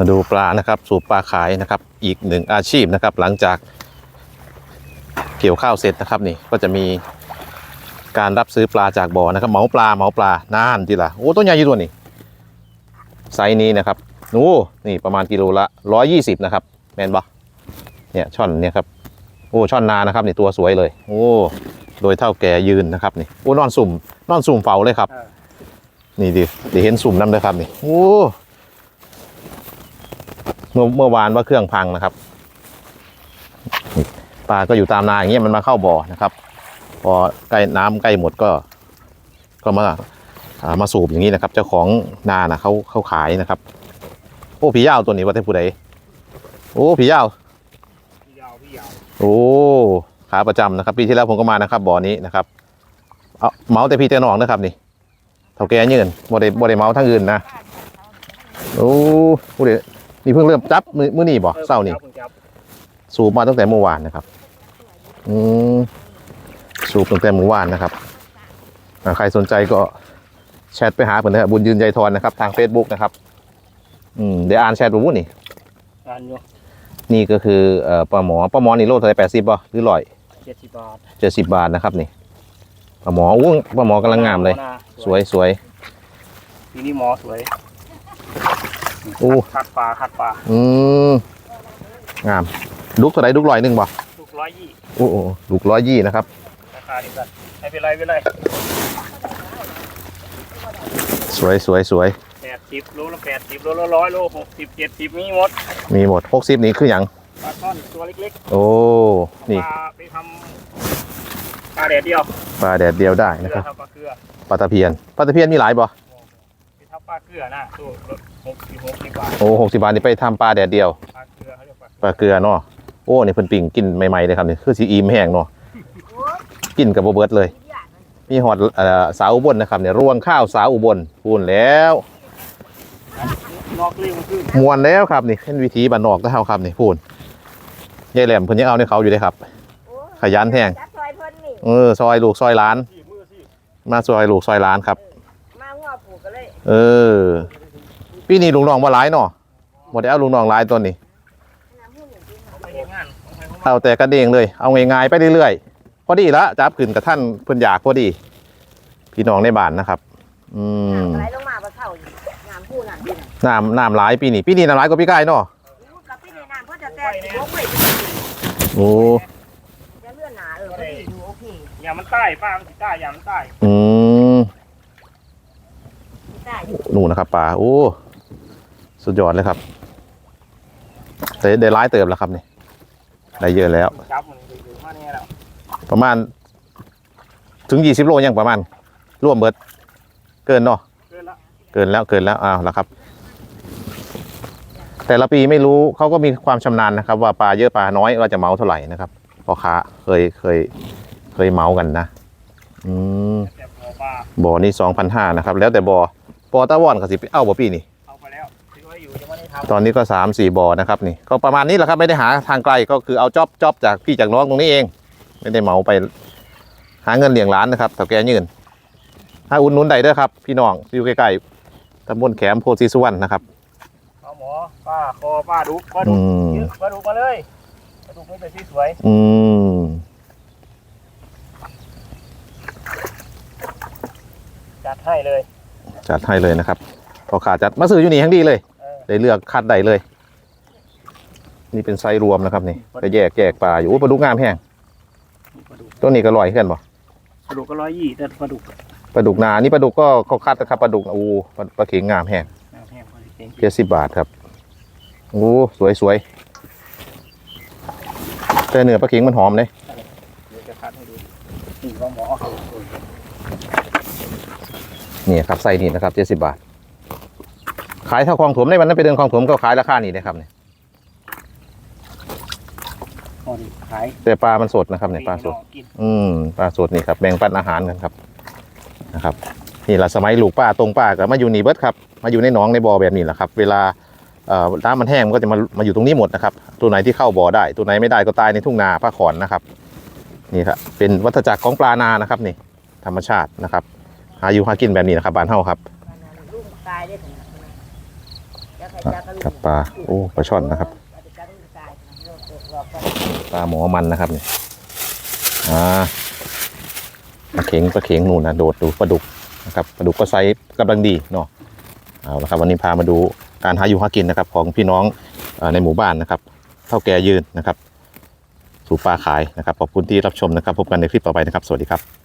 มาดูปลานะครับ สูบปลาขายนะครับ อีกหนึ่งอาชีพนะครับ หลังจากเกี่ยวข้าวเสร็จนะครับนี่ก็จะมีการรับซื้อปลาจากบ่อนะครับเหมาปลาเหมาปลานานทีละโอ้ต้นใหญ่ยี่ตัวนี่ไซส์นี้นะครับโอ้นี่ประมาณกิโลละร้อยยี่สิบนะครับแมนบอเนี่ยช่อนเนี่ยครับโอ้ช่อนนานะครับนี่ตัวสวยเลย โอ้โดยเท่าแก่ยืนนะครับนี่โอ้นอนสุ่มนอนสุ่มเฝ้าเลยครับ นี่ดิเดี๋ยวเห็นสุ่มน้ำเลยครับนี่โอ้ เมื่อเมื่อวานว่าเครื่องพังนะครับนี่ปลาก็อยู่ตามนาอย่างเงี้ยมันมาเข้าบ่อนะครับ พอใกล้น้ำใกล้หมดก็ ก็มาอ่ามาสูบอย่างนี้นะครับ เจ้าของนานะเขาเขาขายนะครับ โอ้ผียาวตัวนี้ว่าแต่ผู้ใดโอ้ผียาวพี่ยาวพี่ยาวโอ้ขาประจำนะครับ ปีที่แล้วผมก็มานะครับบ่อนี้นะครับเอาเมาแต่พี่แต่น้องนะครับนี่เท่าแก่ยืนบ่ได้บ่ได้เมาทั้งอื่นนะโอ้ผู้ใด นี่เพิ่งเริ่มจับมือมือนี่บ่เศร้านี่พิ่งจับสูบมาตั้งแต่เมื่อวานนะครับ อืมสูบตั้งแต่เมื่อวานนะครับอ่าใครสนใจก็แชทไปหาผมนะครับบุญยืนใจทอนนะครับ ทาง Facebook นะครับอืมเดี๋ยวอ่านแชทบุญนี่งานอยู่นี่ก็คือเอ่อปลาหมอปลาหมอนี่โลเท่าไหร่แปดสิบป่ะหรือร้อยเจ็ดสิบบาทเจ็ดสิบบาทนะครับนี่ปลาหมออู้ปลาหมอกำลังงามเลยหน้สวยสวยปีนี้หมอสวย โอ้คัดปลาคัดปลาอืมงามดุกเท่าไหร่ดุกร้อยหนึ่งป่ะลูกร้อยยี่โอ้โหดุกร้อยยี่นะครับราคาเดียวกันไม่เป็นไรไม่เป็นไรสวยสวยสวยแปดสิบโลละแปดสิบโลละร้อยโลหกสิบเจ็ดสิบมีหมด มีหมดหกสิบนี้คืออย่างปลาช่อนตัวเล็กโอ้ๆนี่ปลาไปทำปลาแดดเดียว ปลาแดดเดียวได้เกลืนะอครับทำปลาเกลือปลาตะเพียน ปลาตะเพียนมีหลายบ่ไปทำปลาเกลือนะตัวหกสิบหกสิบบาทโอ้หกสิบาทนี่ไปทำปลาแดดเดียว ปลาเกลือเขาเรียกปลาปลาเกลือเนาะ โอ้นี่เพิ่นปิ่งกินใหม่ๆเลยครับนี่คือสีอีมแห้งเนาะ กินกับโบเบิร์ตเลย มีหอดเอ่อสาวอุบลนะครับเนี่ยรวงข้าวสาวอุบลพูนแล้ว นอกเลี้ยงขึ้นมวนแล้วครับนี่เป็นวิธีบ้านนอกก็เท่าครับนี่พูนยายแหลมเพิ่นยังเอาในเขาอยู่เลยครับ ขยันแห้ง จับซอยเพิ่นนี่เออซอยลูกซอยหล้าน ที่มือที่มาซอยลูกซอยหล้านครับมางัวผูกกัน เลยเออปีนี้ลุงน้องว่าหลายเนาะบ่ได้เอาลุงน้องหลายตัวนี้น้ำหุ่นอย่างที่เขาไปเห็นงานของใครของมันเอาแต่กระเดงเลย เอาง่ายๆไปเรื่อยๆพอดีละจับขึ้นกับท่านเพิ่นอยากพอดี พี่น้องในบ้านนะครับ อืมน้ำไหลลงมาปลาเท่าอยู่น้ำผู้น้ำดินน้ำน้ำหลายปีนี้ปีนี้น้ำหลายกว่าปีกายเนาะกับพี่ในน้ำเพื่อจะแต่สิบโมงเว้ยโอ้จะเลื่อนหนาเออพอดีอยู่โอเคอย่ามันใต้ป้ามันสิใต้อย่ามันใต้อืมได้อยู่ นู่นนะครับปลาโอ้สุดยอดเลยครับแต่ได้ร้ายเติบแล้วครับนี่ได้เยอะแล้วจับมันอยู่ๆมาเนี่ยแล้วประมาณ ถึงยี่สิบโลยังประมาณร่วมเบิด เกินเนาะเกินละเกินแล้วเกินแล้วอ้าวแล้วครับ แต่ละปีไม่รู้เขาก็มีความชำนาญนะครับ ว่าปลาเยอะปลาน้อยว่าจะเมาเท่าไหร่นะครับพ่อค้าเคยเคยเคยเมากันนะ อืมแต่หัวปลาบ่อนี่สองพันห้านะครับ แล้วแต่บ่อ บ่อตะวอนกับสิเอ้าบ่อปีนี่เอาไปแล้วซื้อไว้อยู่ยังไม่ได้ทตอนนี้ก็สามสี่บ่อนะครับนี่ก็ประมาณนี้แหละครับไม่ได้หาทางไกลก็คือเอาจ็อบจ็อบจากพี่จากน้องตรงนี้เอง ไม่ได้เหมาไปหาเงินเลี้ยงร้านนะครับแต่แกยืนถ้าอุ่นนุนใดเด้อครับ พี่น้องอยู่ใกล้ๆตำบลแขมโพธิสุวรรณนะครับำเอาหมอป้าคอป้าดุกป้าอืดุกมเยอะป้าดุกมาเลยป้าดุกไม่แต่ที่สวยอืมจัดให้เลย จัดให้เลยนะครับพอขาจัดมาซื้ออยู่นี่ทั้งดีเลยเออได้เลือกคัดได้เลย นี่เป็นไซส์รวมนะครับนี่จะแยกแยกปลาอยู่โอ้ปลาดุกงามแห้งป้าดุกตัวนี้ก็ลอยขึ้นบ่ป้าดุกก็ร้อยยี่แต่ป้าดุกปลาดุกนา นี่ปลาดุกก็เขาคัดนะครับปลาดุกนะโอ้ปลาปลาเข็งงามแห้งน้ำแห้งพอดีเก่งเพียสิบบาทครับโอ้สวยสวยแต่เนื้อปลาเข็งมันหอมเลยเดี๋ยวจะคัดให้ดูนี่ว่าหมอ นี่ครับไซส์นี้นะครับเจ็ดสิบบาท ขายเท่าคลองถมในวันนั้นไปเดินคลองถมก็ขายราคานี้นะครับเนี่ยพอดีขายแต่ปลามันสดนะครับเนี่ยปลาสด กินอืมปลาสดนี่ครับแบ่งปันอาหารกันครับนะครับนี่แหละสมัยลูกป้าตรงป้าก็มาอยู่นี่เบิดครับมาอยู่ในหนองในบ่อแบบนี้แหละครับ เวลาเอ่อน้ำมันแห้งมันก็จะมามาอยู่ตรงนี้หมดนะครับ ตัวไหนที่เข้าบ่อได้ ตัวไหนไม่ได้ก็ตายในทุ่งนาผ้าขอนนะครับ นี่ครับเป็นวัฏจักรของปลานานะครับนี่ธรรมชาตินะครับ หาอยู่หากินแบบนี้นะครับบ้านเฮาครับลูกตายได้ถึงจะใครกับปลาโอ้ปลาช่อนนะครับปลาหมอมันนะครับนี่อ่าปลาเข็งปลาเข็งนู่นนะโดดดูปลาดุกนะครับปลาดุกก็ไซส์กำลังดีเนาะเอาละครับวันนี้พามาดูการหาอยู่หากินนะครับ ของพี่น้องเอ่อในหมู่บ้านนะครับเท่าแก่ยืนนะครับ สู่ปลาขายนะครับขอบคุณที่รับชมนะครับพบกันในคลิปต่อไปนะครับ สวัสดีครับ